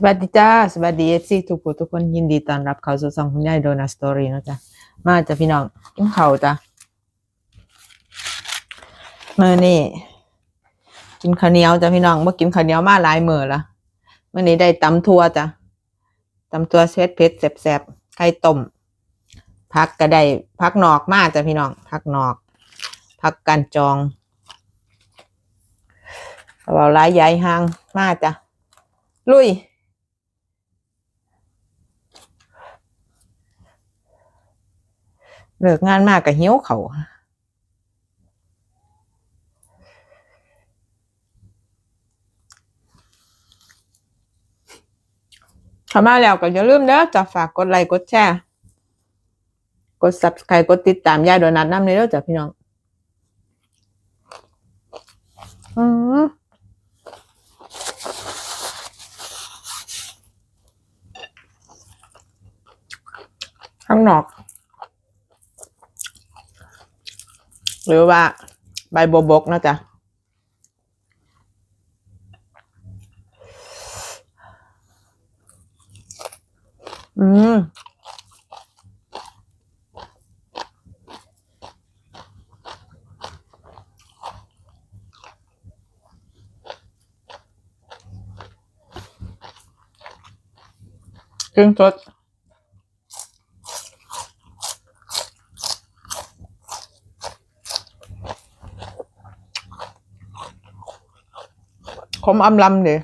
สวัสดีจ้าสวัสดีเอฟซีทุกผู้ทุกคนยินดีต้อนรับเข้าสู่ช่องคุณยายโดนัสตอรี่นะจ๊ะมาจ้ะพี่น้องกินข้าวจ้ะมื้อนี้กินข้าวเหนียวจ้ะพี่น้องบ่อกินข้าวเหนียวมาหลายมื้อละมื้อนี้ได้ตำทั่วจ้ะตำทั่วเผ็ดเผ็ดแซ่บๆไข่ต้มผักก็ได้ผักนอกมาจ้ะพี่น้องผักนอกผักกันจองเอาหลายใหญ่ห่างมาจ้ะลุย เลิกงานมากก็หิวเขาวเข้ามาแล้วก็อย่าลืมเด้อจะฝากกดไลค์กดแชร์ กด subscribe กดติดตามยายโดนัทน้ำเลยเด้อจ้ะพี่น้องอืมข้างนอก หรือว่าใบบัวบกนะจ๊ะอืมเครื่องสดข มอำลำเดีย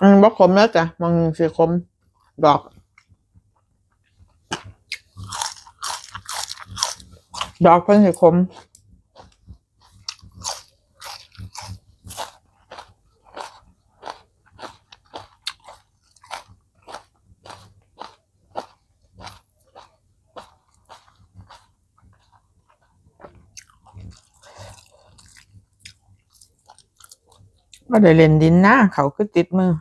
อืมบ่ขมแล้วจ้ะมันสีขมดอก ดอกเพิ่นสิขมก็ได้เล่นดินหน้าเขาคือติดมือ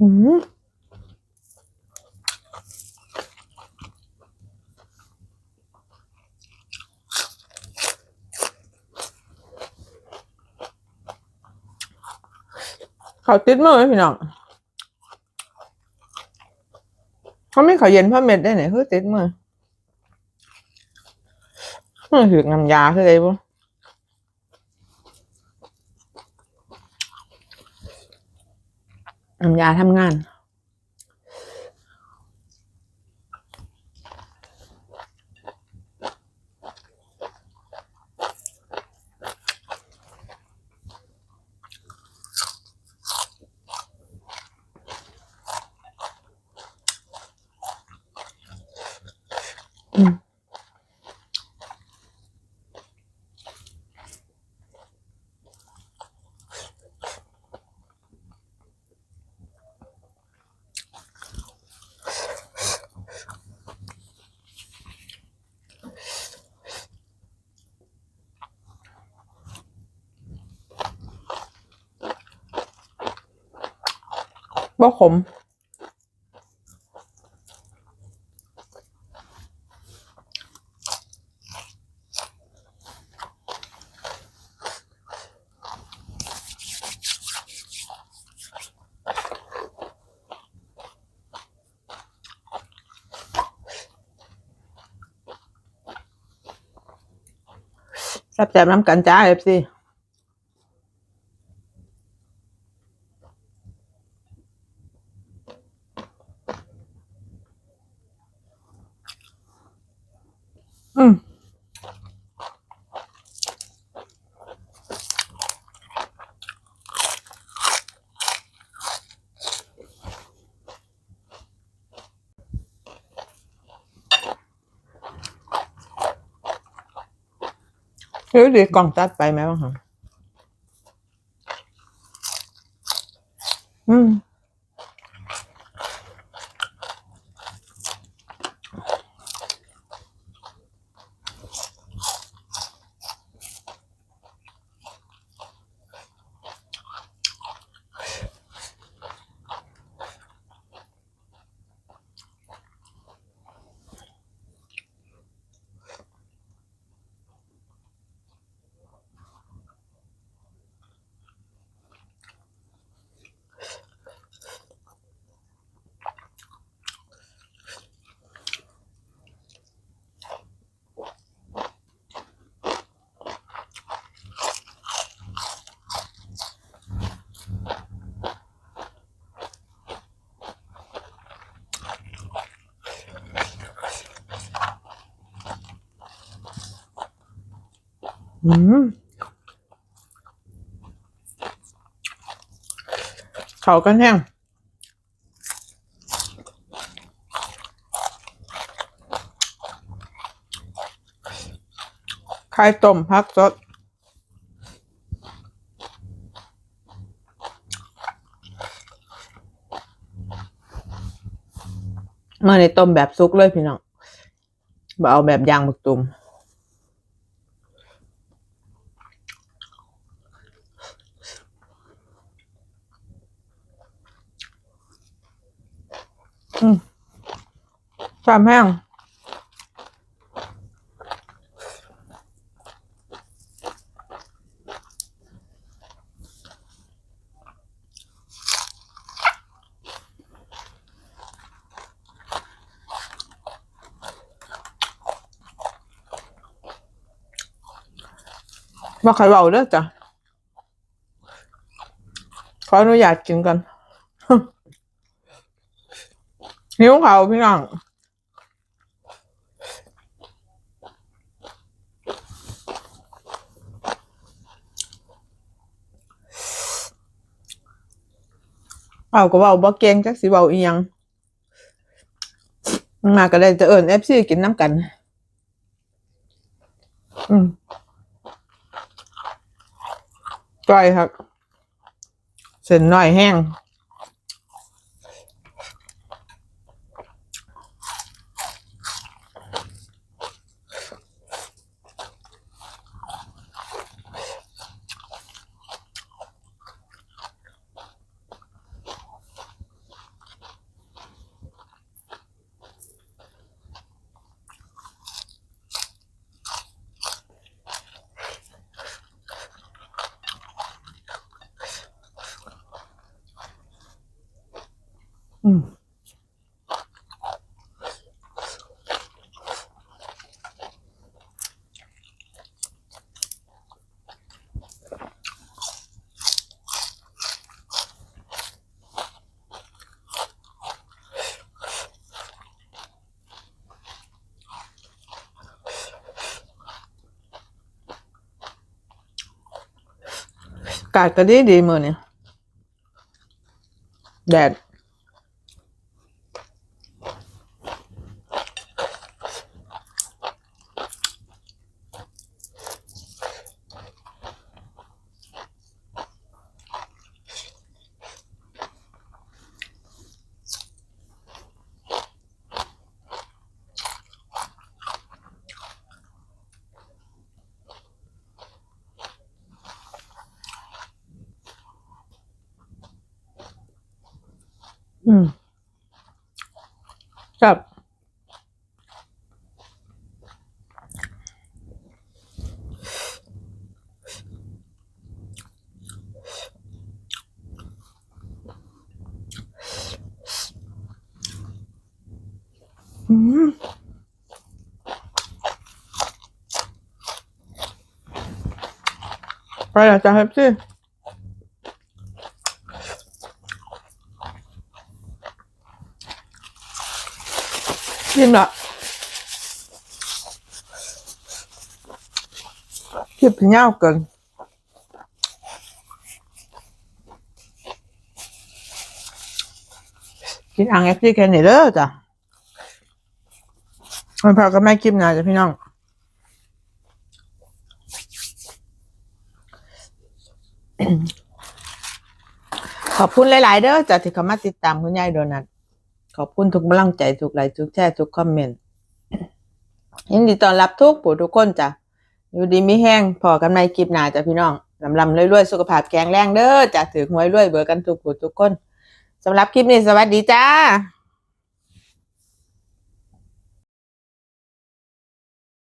อืมเขาติดมือไหมพี่น้องเขาไม่เขาเย็นพ่อเม็ดได้ไหนคือติดมือมือถือน้ำยาคืออะไรบุ น้ำยาทำงาน อืม บ่ขมแซ่บๆน้ำกันจ้าเอฟซี เฮ้ยดีกล่องตัดไปไหมบ้างคะอืม อืมเขากันแห้งไข่ต้มผักสดมื่อในต้มแบบซุกเลยพี่น้องบ่เอาแบบยางบักตุ่ม สามแห้งมาใครเบาเด้อจ้ะขออนุญาตกินกัน หิวเขาพี่น้องเอาก็เว้าบ่เก่งจักสิเว้าอีหยัง มาก็ได้จะเอิ้น FC กินน้ำกัน อืมก้อยครับ เส้นน้อยแห้ง อืม กาศก็ดีดีมือเนี่ยแดด อืมครับอืมไปแล้วจ้ะเฮปซี่ กินละคลิปเงาเกินกินอ่างเอฟซีแค่นี้เด้อจ้ะมันพอก็ไม่กินนะจ้ะพี่น้องขอบคุณหลาย ๆ เด้อจ้ะที่เข้ามาติดตามคุณยายโดนัท ขอบคุณทุกกำลังใจทุกไลค์ทุกแชร์ทุกคอมเมนต์ยินดีต้อนรับทุกผู้ทุกคนจ้ะอยู่ดีมีแห้งพอกันในคลิปหน้าจ้ะพี่น้องลำลำรวยๆสุขภาพแข็งแรงเด้อจ้ะถือหวยรวยเบอร์กันทุกผู้ทุกคนสำหรับคลิปนี้สวัสดีจ้า